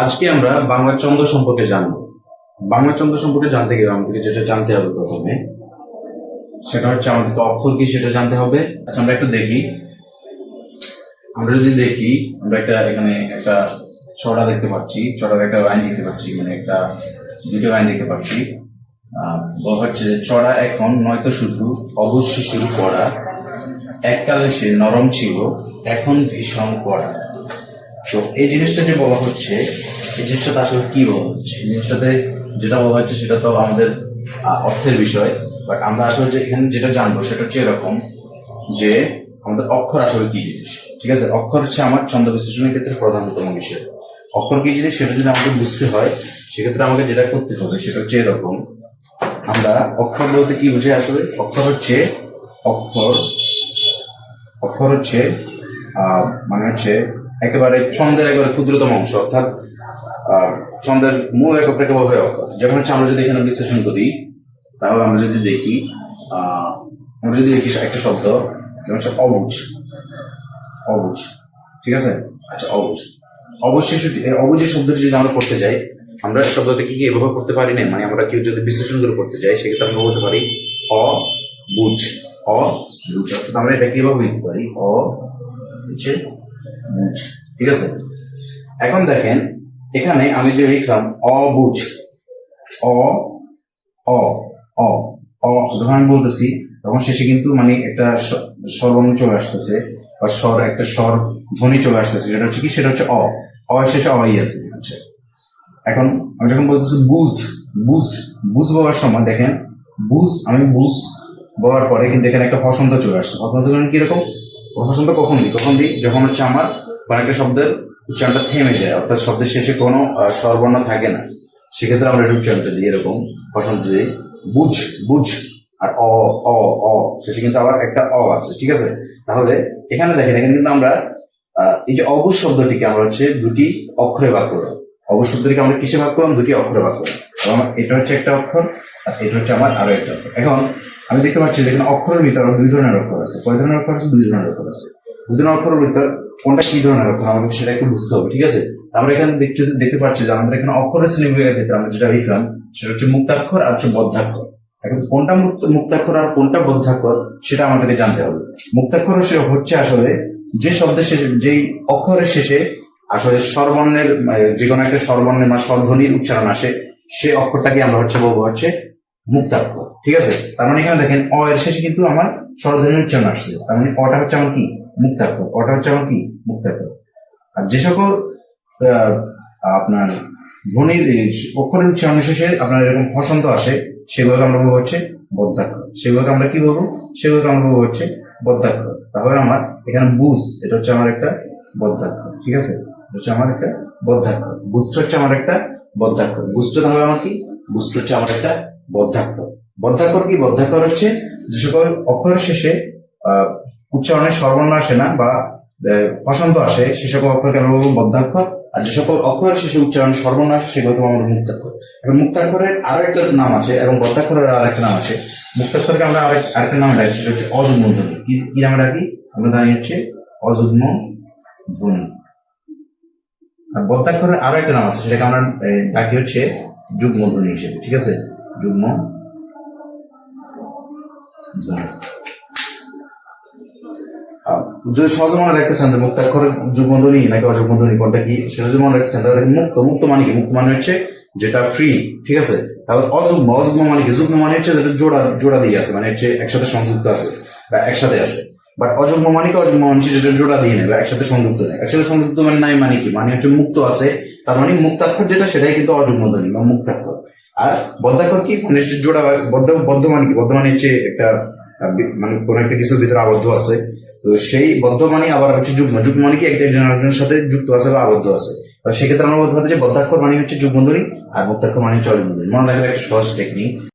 আজকে আমরা বাংলা চন্দ্র সম্পর্কে জানব। বাংলা চন্দ্র সম্পর্কে জানতে গেলে আমাদেরকে যেটা জানতে হবে প্রথমে, সেটা হচ্ছে আমাদেরকে অক্ষর কি সেটা জানতে হবে। আচ্ছা আমরা একটু দেখি। আমরা যদি দেখি, আমরা একটা এখানে একটা ছড়া দেখতে পাচ্ছি। ছড়ার একটা লাইন দেখতে পাচ্ছি মানে একটা দুটো লাইন দেখতে পাচ্ছি। হচ্ছে যে চড়া এখন নয়তো শুধু অবশ্যই শুরু করা এককালে সে নরম ছিল, এখন ভীষণ কড়া তো এই জিনিসটা যে বলা হচ্ছে, এই জিনিসটাতে আসলে কি বলা হচ্ছে? জিনিসটাতে যেটা বলা হচ্ছে, সেটা তো আমাদের অর্থের বিষয়। বাট আমরা আসলে যে, এখানে যেটা জানব, সেটা হচ্ছে এরকম যে, আমাদের অক্ষর আসলে কি জিনিস? ঠিক আছে? অক্ষর হচ্ছে আমার ছন্দ বিশ্লেষণের ক্ষেত্রে প্রধানতম বিষয়। অক্ষর কি জিনিস, সেটা যদি আমাকে বুঝতে হয়, সেক্ষেত্রে আমাকে যেটা করতে হবে, সেটা হচ্ছে এরকম। আমরা অক্ষর বলতে কি বুঝি আসলে? অক্ষর হচ্ছে অক্ষর অক্ষর হচ্ছে মানে হচ্ছে একেবারে ছন্দের একেবারে ক্ষুদ্রতম অংশ, অর্থাৎ ছন্দের মূল এককটাকে বলা হয় যেমন হচ্ছে আমরা যদি এখানে বিশ্লেষণ করি, তাহলে আমরা যদি দেখি আমরা যদি দেখি একটা শব্দ, যেমন হচ্ছে অবুজ। অবুজ, ঠিক আছে? আচ্ছা অবুজ। অবশ্যই এই অবুজের শব্দটি যদি আমরা পড়তে যাই, আমরা শব্দটাকে কি এভাবে পড়তে পারি না মানে আমরা কেউ যদি বিশ্লেষণ করে পড়তে যাই, সেক্ষেত্রে আমরা বলতে পারি অ বুঝ অ বুঝ অর্থাৎ আমরা এটা কীভাবে লিখতে পারি? অ, হচ্ছে বুঝ ঠিক আছে? এখন দেখেন, এখানে আমি যে লিখলাম, অবুঝ, অ অ অ অ, যখন আমি বলতেছি, তখন শেষে কিন্তু মানে একটা স- স্বরবর্ণ চলে আসতেছে, বা স্বর, একটা স্বর ধ্বনি চলে আসতেছে সেটা হচ্ছে কি? সেটা হচ্ছে অ। অ শেষে অই আছে আচ্ছা। এখন আমি যখন বলতেছি বুঝ বুঝ বুঝ বলার সময় দেখেন, বুঝ, আমি বুঝ বলার পরে কিন্তু এখানে একটা হসন্ত চলে আসছে। হসন্ত যখন কীরকম হসন্ত কখন দিই? কখন দিই? যখন হচ্ছে আমার কোনো একটা শব্দের উচ্চারণটা থেমে যায়, অর্থাৎ শব্দের শেষে কোনো স্বরবর্ণ থাকে না, সেক্ষেত্রে আমরা এটা উচ্চারণটা দিই এরকম বসন্ত দিই, বুঝ বুঝ, আর অ অ অ, শেষে কিন্তু আবার একটা অ আছে, ঠিক আছে? তাহলে এখানে দেখেন, এখানে কিন্তু আমরা এই যে অবুজ শব্দটিকে আমরা হচ্ছে দুটি অক্ষরে ভাগ করলাম অবুজ শব্দটিকে আমরা কিসে ভাগ করলাম দুটি অক্ষরে ভাগ করলাম এটা হচ্ছে একটা অক্ষর এটা হচ্ছে আমার আরও একটা এখন আমি দেখতে পাচ্ছি যে এখানে অক্ষরের ভিতরে দুই ধরনের অক্ষর আছে। কয় ধরনের অক্ষর আছে? দুই ধরনের অক্ষর আছে। দুই ধরনের অক্ষরের ভিতর কোনটা কি ধরনের অক্ষর আমাদের সেটা একটু বুঝতে হবে ঠিক আছে? আমরা এখানে দেখতে দেখতে পাচ্ছি যে আমাদের এখানে অক্ষরের শ্রেণীবিভাগের ক্ষেত্রে আমরা যেটা লিখলাম সেটা হচ্ছে মুক্তাক্ষর আর হচ্ছে বদ্ধাক্ষর। এখন কোনটা মুক্ত মুক্তাক্ষর আর কোনটা বদ্ধাক্ষর সেটা আমাদেরকে জানতে হবে। মুক্তাক্ষর হচ্ছে হচ্ছে আসলে যে শব্দের শেষে যেই অক্ষরের শেষে আসলে স্বরবর্ণের আহ, যে কোনো একটা স্বরবর্ণের বা স্বরধ্বনির উচ্চারণ আসে সে অক্ষরটাকে আমরা হচ্ছে বলব হচ্ছে মুক্তাক্ষর ঠিক আছে? তার মানে এখানে দেখেন, অ এর শেষে কিন্তু আমার স্বরধ্বনির উচ্চারণ আসছে তার মানে অটা হচ্ছে আমার কি? মুক্তাক্ষর অটা হচ্ছে আমার কি? মুক্তাক্ষর আর যে সকল আপনার ধ্বনির অক্ষরের উচ্চারণ শেষে আপনার এরকম হসন্ত আসে, সেগুলোকে আমরা বলব হচ্ছে বদ্ধাক্ষর সেগুলোকে আমরা কি বলব? সেগুলোকে আমরা বলব হচ্ছে বদ্ধাক্ষর তাহলে আমার এখানে বুঝ এটা হচ্ছে আমার একটা বদ্ধাক্ষর ঠিক আছে? এটা হচ্ছে আমার একটা বদ্ধাক্ষর বুঝটা হচ্ছে আমার একটা বদ্ধাক্ষর বুঝটা তাহলে আমার কি? বুঝটা হচ্ছে আমার একটা বদ্ধাক্ষর বদ্ধাক্ষর কি? বদ্ধাক্ষর হচ্ছে যে সকল অক্ষরের শেষে আহ, উচ্চারণের আসে না বা আহ, হসন্ত আসে সে সকল অক্ষরকে আমরা বলব? বদ্ধাক্ষর আর যে সকল অক্ষরের শেষে উচ্চারণ সর্বর্ণ আসে সেগুলোকে আমরা মুক্তাক্ষর। এখন মুক্তাক্ষরের আরও একটা নাম আছে এবং বদ্ধাক্ষরের আর একটা নাম আছে। মুক্তাক্ষরকে আমরা আরেক আরেকটা নাম ডাকি সেটা হচ্ছে অযুগ্ম ধ্বনি কি নামে ডাকি? আমরা জানি হচ্ছে অযুগ্ম ধ্বনি আর বদ্ধাক্ষরের আরও একটা নাম আছে সেটাকে আমরা ডাকি হচ্ছে যুগ্ম ধ্বনি হিসেবে ঠিক আছে? যুগ্ম ধ্বনি যদি সহজে মনে রাখতে চান যে মুক্তাক্ষরের যুগ্মধ্বনি নাকি অযুগ্মধ্বনি কোনটা কি, সেটা যদি মনে রাখতে চান, তাহলে মুক্ত মুক্ত মানে কি? মুক্ত মানে হচ্ছে যেটা ফ্রি ঠিক আছে? তারপর অযুগ্ম অযুগ্ম মানে কি? যুগ্ম মানে হচ্ছে যেটা জোড়া জোড়া দিয়ে আছে মানে হচ্ছে একসাথে সংযুক্ত আছে, বা একসাথে আছে। বাট অযুগ্ম মানে কি? অযুগ্ম মানে যেটা জোড়া দিয়ে নেই বা একসাথে সংযুক্ত নেই একসাথে সংযুক্ত মানে নাই মানে কি? মানে হচ্ছে মুক্ত আছে, তার মানে মুক্তাক্ষর যেটা, সেটাই কিন্তু অযুগ্ম ধ্বনি বা মুক্তাক্ষর। আর বদ্ধাক্ষর কি? মানে জোড়া বদ্ধ বদ্ধ মানে কি? বদ্ধ মানে হচ্ছে একটা মানে কোন একটা কিছুর ভিতরে আবদ্ধ আছে। তো সেই বদ্ধ মানে আবার হচ্ছে যুগ্ম যুগ্ম মানে কি? একটা জনের সাথে যুক্ত আছে বা আবদ্ধ আছে। সেক্ষেত্রে আমরা বলতে পারি যে বদ্ধাক্ষর মানে হচ্ছে যুগ্মধ্বনি আর মুক্তাক্ষর মানে হচ্ছে মনে রাখার একটা সহজ টেকনিক